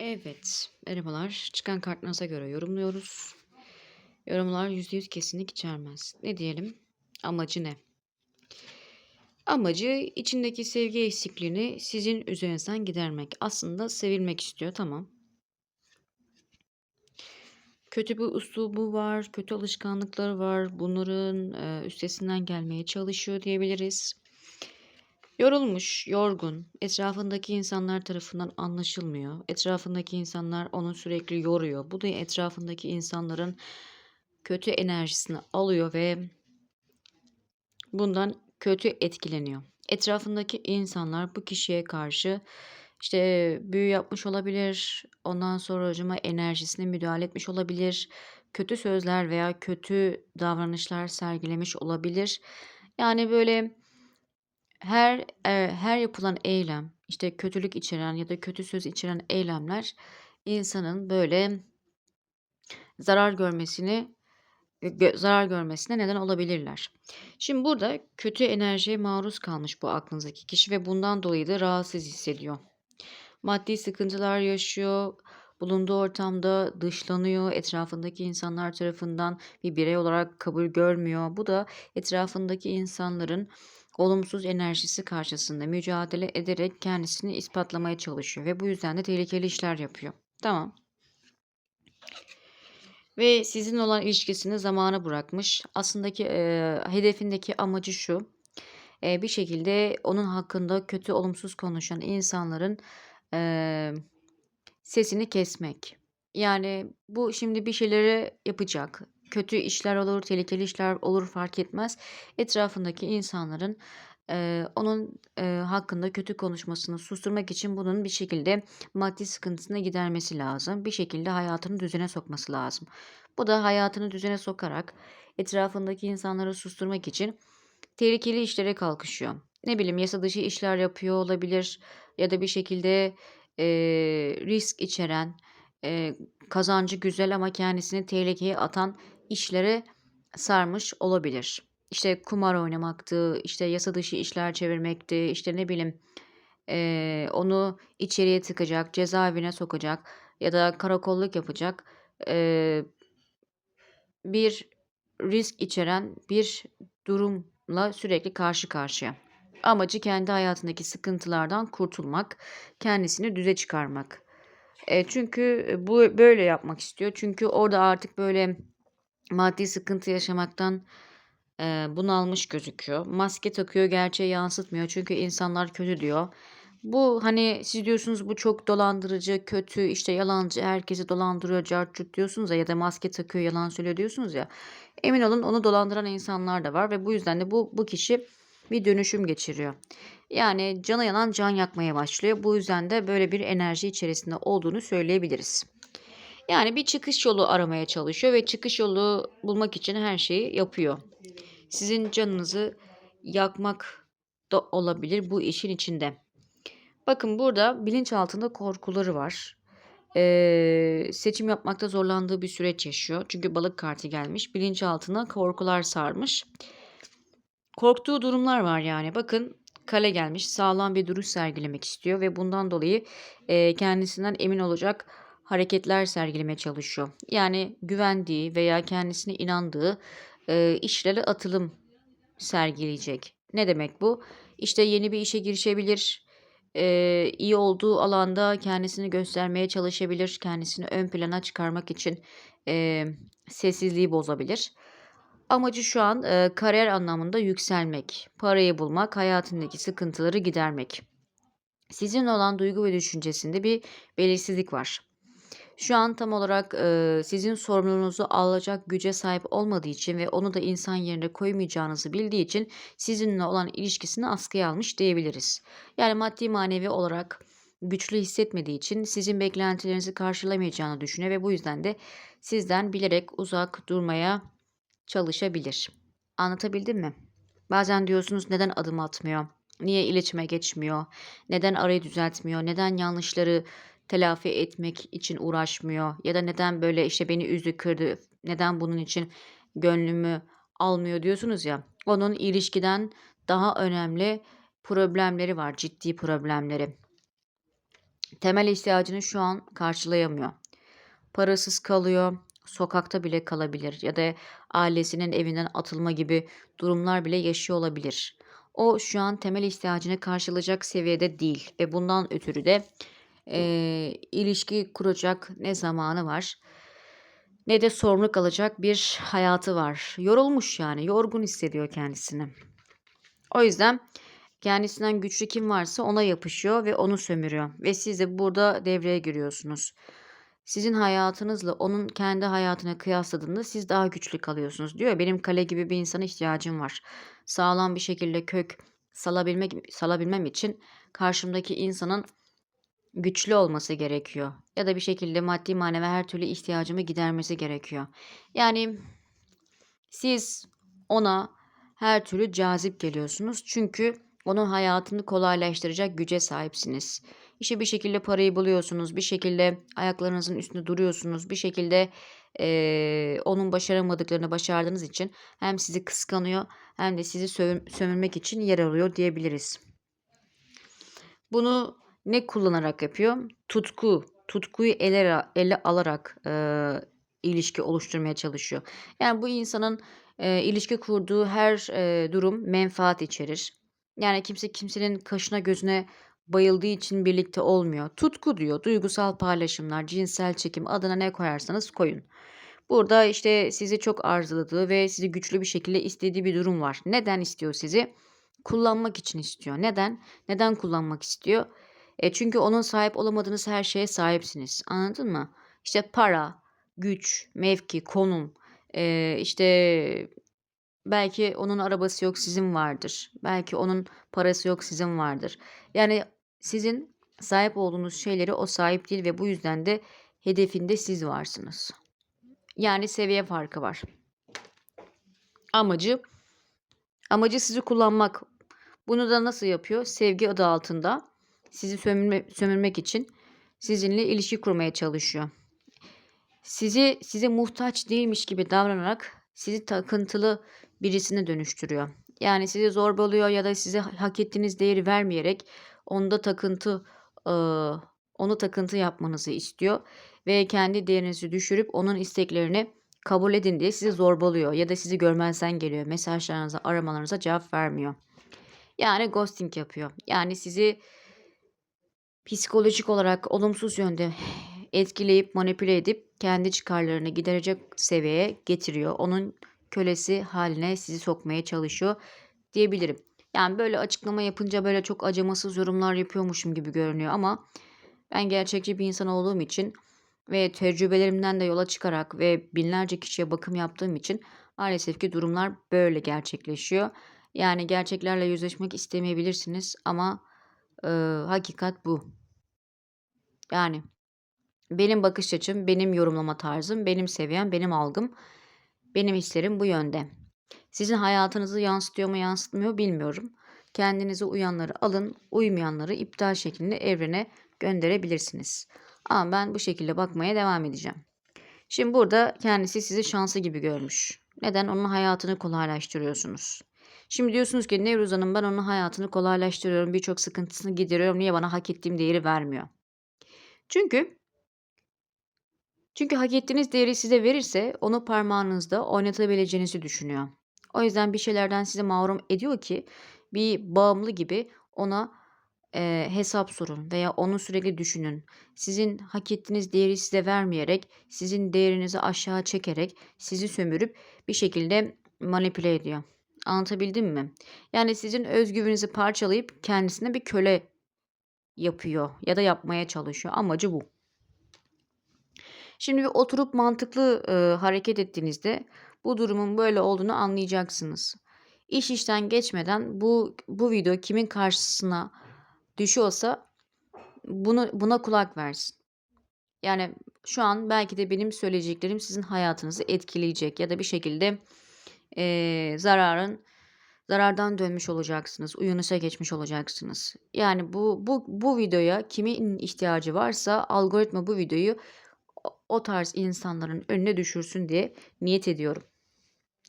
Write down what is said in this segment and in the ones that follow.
Evet, merhabalar. Çıkan kartınıza göre yorumluyoruz. Yorumlar %100 kesinlik içermez. Ne diyelim? Amacı ne? Amacı içindeki sevgi eksikliğini sizin üzerinizden gidermek. Aslında sevilmek istiyor, tamam. Kötü bir üslubu var, kötü alışkanlıkları var. Bunların üstesinden gelmeye çalışıyor diyebiliriz. Yorulmuş, yorgun, etrafındaki insanlar tarafından anlaşılmıyor. Etrafındaki insanlar onu sürekli yoruyor. Bu da etrafındaki insanların kötü enerjisini alıyor ve bundan kötü etkileniyor. Etrafındaki insanlar bu kişiye karşı işte büyü yapmış olabilir. Ondan sonra hocama enerjisine müdahale etmiş olabilir. Kötü sözler veya kötü davranışlar sergilemiş olabilir. Yani böyle her eee, her yapılan eylem, işte kötülük içeren ya da kötü söz içeren eylemler insanın böyle zarar görmesini gö zarar görmesine neden olabilirler. Şimdi burada kötü enerjiye maruz kalmış bu aklınızdaki kişi ve bundan dolayı da rahatsız hissediyor. Maddi sıkıntılar yaşıyor, bulunduğu ortamda dışlanıyor, etrafındaki insanlar tarafından bir birey olarak kabul görmüyor. Bu da etrafındaki insanların olumsuz enerjisi karşısında mücadele ederek kendisini ispatlamaya çalışıyor ve bu yüzden de tehlikeli işler yapıyor. Tamam. Ve sizin olan ilişkisini zamana bırakmış. Aslındaki eee, hedefindeki amacı şu. eee, bir şekilde onun hakkında kötü, olumsuz konuşan insanların eee, sesini kesmek. Yani bu şimdi bir şeyleri yapacak. Kötü işler olur, tehlikeli işler olur fark etmez. Etrafındaki insanların eee, onun eee, hakkında kötü konuşmasını susturmak için bunun bir şekilde maddi sıkıntısını gidermesi lazım. Bir şekilde hayatını düzene sokması lazım. Bu da hayatını düzene sokarak etrafındaki insanları susturmak için tehlikeli işlere kalkışıyor. Ne bileyim yasa dışı işler yapıyor olabilir ya da bir şekilde eee, risk içeren, eee, kazancı güzel ama kendisini tehlikeye atan işlere sarmış olabilir. İşte kumar oynamaktı, işte yasa dışı işler çevirmekti, işte ne bileyim eee, onu içeriye tıkacak, cezaevine sokacak ya da karakolluk yapacak eee, bir risk içeren bir durumla sürekli karşı karşıya. Amacı kendi hayatındaki sıkıntılardan kurtulmak, kendisini düze çıkarmak. Eee, çünkü bu böyle yapmak istiyor. Çünkü orada artık böyle maddi sıkıntı yaşamaktan eee, bunalmış gözüküyor. Maske takıyor, gerçeği yansıtmıyor. Çünkü insanlar kötü diyor. Bu hani siz diyorsunuz bu çok dolandırıcı, kötü, işte yalancı, herkesi dolandırıyor, cart curt diyorsunuz ya ya da maske takıyor, yalan söylüyor diyorsunuz ya. Emin olun onu dolandıran insanlar da var ve bu yüzden de bu bu kişi bir dönüşüm geçiriyor. Yani canı yanan can yakmaya başlıyor. Bu yüzden de böyle bir enerji içerisinde olduğunu söyleyebiliriz. Yani bir çıkış yolu aramaya çalışıyor ve çıkış yolu bulmak için her şeyi yapıyor. Sizin canınızı yakmak da olabilir bu işin içinde. Bakın burada bilinçaltında korkuları var. Eee, seçim yapmakta zorlandığı bir süreç yaşıyor. Çünkü balık kartı gelmiş. Bilinçaltına korkular sarmış. Korktuğu durumlar var yani. Bakın kale gelmiş. Sağlam bir duruş sergilemek istiyor ve bundan dolayı eee, kendisinden emin olacak hareketler sergilemeye çalışıyor. Yani güvendiği veya kendisine inandığı eee, işlere atılım sergileyecek. Ne demek bu? İşte yeni bir işe girişebilir. Eee, iyi olduğu alanda kendisini göstermeye çalışabilir. Kendisini ön plana çıkarmak için eee, sessizliği bozabilir. Amacı şu an eee, kariyer anlamında yükselmek, parayı bulmak, hayatındaki sıkıntıları gidermek. Sizin olan duygu ve düşüncesinde bir belirsizlik var. Şu an tam olarak, eee, sizin sorumluluğunuzu alacak güce sahip olmadığı için ve onu da insan yerine koymayacağınızı bildiği için sizinle olan ilişkisini askıya almış diyebiliriz. Yani maddi manevi olarak güçlü hissetmediği için sizin beklentilerinizi karşılamayacağını düşünüyor ve bu yüzden de sizden bilerek uzak durmaya çalışabilir. Anlatabildim mi? Bazen diyorsunuz neden adım atmıyor? Niye iletişime geçmiyor? Neden arayı düzeltmiyor? Neden yanlışları telafi etmek için uğraşmıyor? Ya da neden böyle işte beni üzdü, kırdı? Neden bunun için gönlümü almıyor diyorsunuz ya. Onun ilişkiden daha önemli problemleri var, ciddi problemleri. temel ihtiyacını şu an karşılayamıyor. Parasız kalıyor, sokakta bile kalabilir ya da ailesinin evinden atılma gibi durumlar bile yaşıyor olabilir. O şu an temel ihtiyacını karşılayacak seviyede değil ve bundan ötürü de eee, ilişki kuracak ne zamanı var ne de sorumluluk alacak bir hayatı var. Yorulmuş yani, yorgun hissediyor kendisini. O yüzden kendisinden güçlü kim varsa ona yapışıyor ve onu sömürüyor. Ve siz de burada devreye giriyorsunuz. Sizin hayatınızla onun kendi hayatına kıyasladığında siz daha güçlü kalıyorsunuz. Diyor benim kale gibi bir insana ihtiyacım var. Sağlam bir şekilde kök salabilmek salabilmem için karşımdaki insanın güçlü olması gerekiyor. Ya da bir şekilde maddi manevi her türlü ihtiyacımı gidermesi gerekiyor. Yani siz ona her türlü cazip geliyorsunuz. Çünkü onun hayatını kolaylaştıracak güce sahipsiniz. İşte bir şekilde parayı buluyorsunuz, bir şekilde ayaklarınızın üstünde duruyorsunuz, bir şekilde eee, onun başaramadıklarını başardığınız için hem sizi kıskanıyor hem de sizi sömürmek için yer alıyor diyebiliriz. Bunu ne kullanarak yapıyor? Tutku, tutkuyu ele, ele alarak eee, ilişki oluşturmaya çalışıyor. Yani bu insanın eee, ilişki kurduğu her eee, durum menfaat içerir. Yani kimse kimsenin kaşına gözüne bayıldığı için birlikte olmuyor. Tutku diyor, duygusal paylaşımlar, cinsel çekim adına ne koyarsanız koyun. Burada işte sizi çok arzuladığı ve sizi güçlü bir şekilde istediği bir durum var. Neden istiyor sizi? Kullanmak için istiyor. Neden? Neden kullanmak istiyor? E çünkü onun sahip olamadığınız her şeye sahipsiniz. Anladın mı? İşte para, güç, mevki, konum, e, işte belki onun arabası yok sizin vardır. Belki onun parası yok sizin vardır. Yani sizin sahip olduğunuz şeyleri o sahip değil ve bu yüzden de hedefinde siz varsınız. Yani seviye farkı var. Amacı amacı sizi kullanmak. Bunu da nasıl yapıyor? Sevgi adı altında sizi sömürme, sömürmek için sizinle ilişki kurmaya çalışıyor. Sizi size muhtaç değilmiş gibi davranarak sizi takıntılı birisine dönüştürüyor. Yani sizi zorbalıyor ya da size hak ettiğiniz değeri vermeyerek onda takıntı ıı, onu takıntı yapmanızı istiyor ve kendi değerinizi düşürüp onun isteklerini kabul edin diye sizi zorbalıyor ya da sizi görmezden geliyor. Mesajlarınıza, aramalarınıza cevap vermiyor. Yani ghosting yapıyor. Yani sizi psikolojik olarak olumsuz yönde etkileyip manipüle edip kendi çıkarlarını giderecek seviyeye getiriyor. Onun kölesi haline sizi sokmaya çalışıyor diyebilirim. Yani böyle açıklama yapınca böyle çok acımasız yorumlar yapıyormuşum gibi görünüyor ama ben gerçekçi bir insan olduğum için ve tecrübelerimden de yola çıkarak ve binlerce kişiye bakım yaptığım için maalesef ki durumlar böyle gerçekleşiyor. Yani gerçeklerle yüzleşmek istemeyebilirsiniz ama e, hakikat bu. Yani benim bakış açım, benim yorumlama tarzım, benim seviyem, benim algım, benim hislerim bu yönde. Sizin hayatınızı yansıtıyor mu yansıtmıyor bilmiyorum. Kendinize uyanları alın, uymayanları iptal şeklinde evrene gönderebilirsiniz. Ama ben bu şekilde bakmaya devam edeceğim. Şimdi burada kendisi sizi şanslı gibi görmüş. Neden? Onun hayatını kolaylaştırıyorsunuz. Şimdi diyorsunuz ki Nevruz Hanım ben onun hayatını kolaylaştırıyorum. Birçok sıkıntısını gideriyorum. Niye bana hak ettiğim değeri vermiyor? Çünkü çünkü hak ettiğiniz değeri size verirse onu parmağınızda oynatabileceğinizi düşünüyor. O yüzden bir şeylerden sizi mahrum ediyor ki bir bağımlı gibi ona e, hesap sorun veya onu sürekli düşünün. Sizin hak ettiğiniz değeri size vermeyerek, sizin değerinizi aşağı çekerek, sizi sömürüp bir şekilde manipüle ediyor. Anlatabildim mi? Yani sizin özgüveninizi parçalayıp kendisine bir köle yapıyor ya da yapmaya çalışıyor. Amacı bu. Şimdi bir oturup mantıklı e, hareket ettiğinizde bu durumun böyle olduğunu anlayacaksınız. İş işten geçmeden bu bu video kimin karşısına düşüyorsa bunu buna kulak versin. Yani şu an belki de benim söyleyeceklerim sizin hayatınızı etkileyecek ya da bir şekilde e, zararın zarardan dönmüş olacaksınız, uyanışa geçmiş olacaksınız. Yani bu bu bu videoya kimin ihtiyacı varsa algoritma bu videoyu o, o tarz insanların önüne düşürsün diye niyet ediyorum.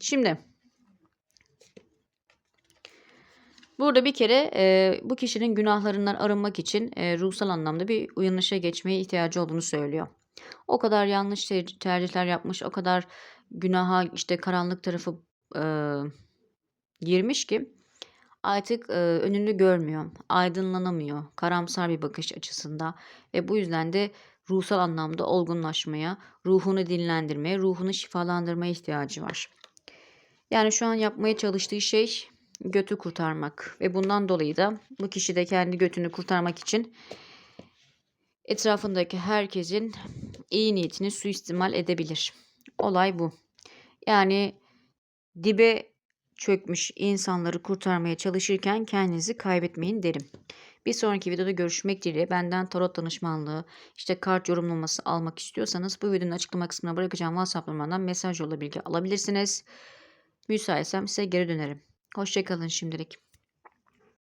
Şimdi Burada bir kere, eee, bu kişinin günahlarından arınmak için, eee, ruhsal anlamda bir uyanışa geçmeye ihtiyacı olduğunu söylüyor. O kadar yanlış ter tercihler yapmış, o kadar günaha, işte, karanlık tarafı, ııı, girmiş ki artık, ııı, önünü görmüyor, aydınlanamıyor, karamsar bir bakış açısında ve bu yüzden de ruhsal anlamda olgunlaşmaya, ruhunu dinlendirmeye, ruhunu şifalandırmaya ihtiyacı var. Yani şu an yapmaya çalıştığı şey götü kurtarmak ve bundan dolayı da bu kişi de kendi götünü kurtarmak için etrafındaki herkesin iyi niyetini suistimal edebilir. Olay bu. Yani dibe çökmüş insanları kurtarmaya çalışırken kendinizi kaybetmeyin derim. Bir sonraki videoda görüşmek dileğiyle. Benden tarot danışmanlığı, işte kart yorumlaması almak istiyorsanız bu videonun açıklama kısmına bırakacağım WhatsApp numaramdan mesaj yolla bilgi alabilirsiniz. Müsaitsem size geri dönerim. Hoşça kalın şimdilik.